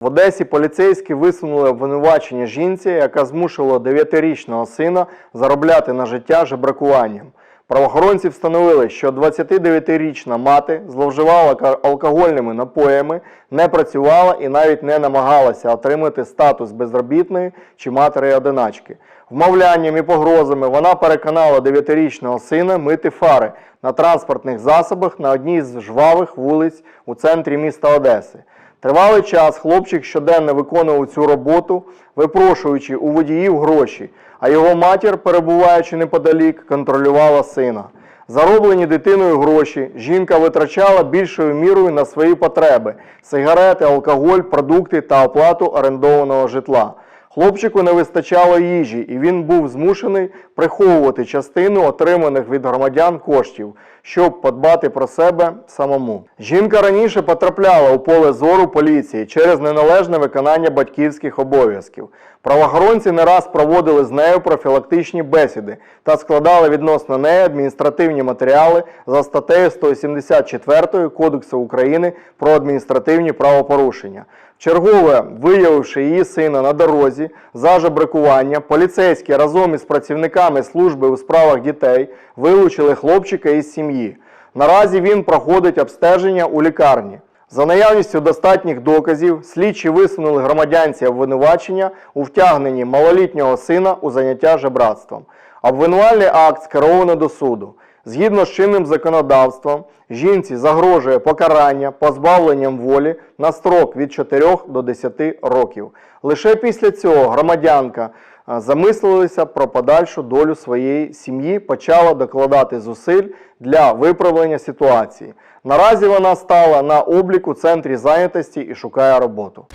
В Одесі поліцейські висунули обвинувачення жінці, яка змушувала 9-річного сина заробляти на життя жебракуванням. Правоохоронці встановили, що 29-річна мати зловживала алкогольними напоями, не працювала і навіть не намагалася отримати статус безробітної чи матері-одиначки. Вмовлянням і погрозами вона переконала 9-річного сина мити фари на транспортних засобах на одній з жвавих вулиць у центрі міста Одеси. Тривалий час хлопчик щоденно виконував цю роботу, випрошуючи у водіїв гроші, а його матір, перебуваючи неподалік, контролювала сина. Зароблені дитиною гроші жінка витрачала більшою мірою на свої потреби: сигарети, алкоголь, продукти та оплату орендованого житла. Хлопчику не вистачало їжі, і він був змушений приховувати частину отриманих від громадян коштів, щоб подбати про себе самому. Жінка раніше потрапляла у поле зору поліції через неналежне виконання батьківських обов'язків. Правоохоронці не раз проводили з нею профілактичні бесіди та складали відносно неї адміністративні матеріали за статтею 174 Кодексу України про адміністративні правопорушення. Чергове, виявивши її сина на дорозі за жебракування, поліцейські разом із працівниками служби у справах дітей вилучили хлопчика із сім'ї. Наразі він проходить обстеження у лікарні. За наявністю достатніх доказів, слідчі висунули громадянці обвинувачення у втягненні малолітнього сина у заняття жебратством. Обвинувальний акт скеровано до суду. Згідно з чинним законодавством, жінці загрожує покарання позбавленням волі на строк від 4 до 10 років. Лише після цього громадянка замислилася про подальшу долю своєї сім'ї, почала докладати зусиль для виправлення ситуації. Наразі вона стала на облік у центрі зайнятості і шукає роботу.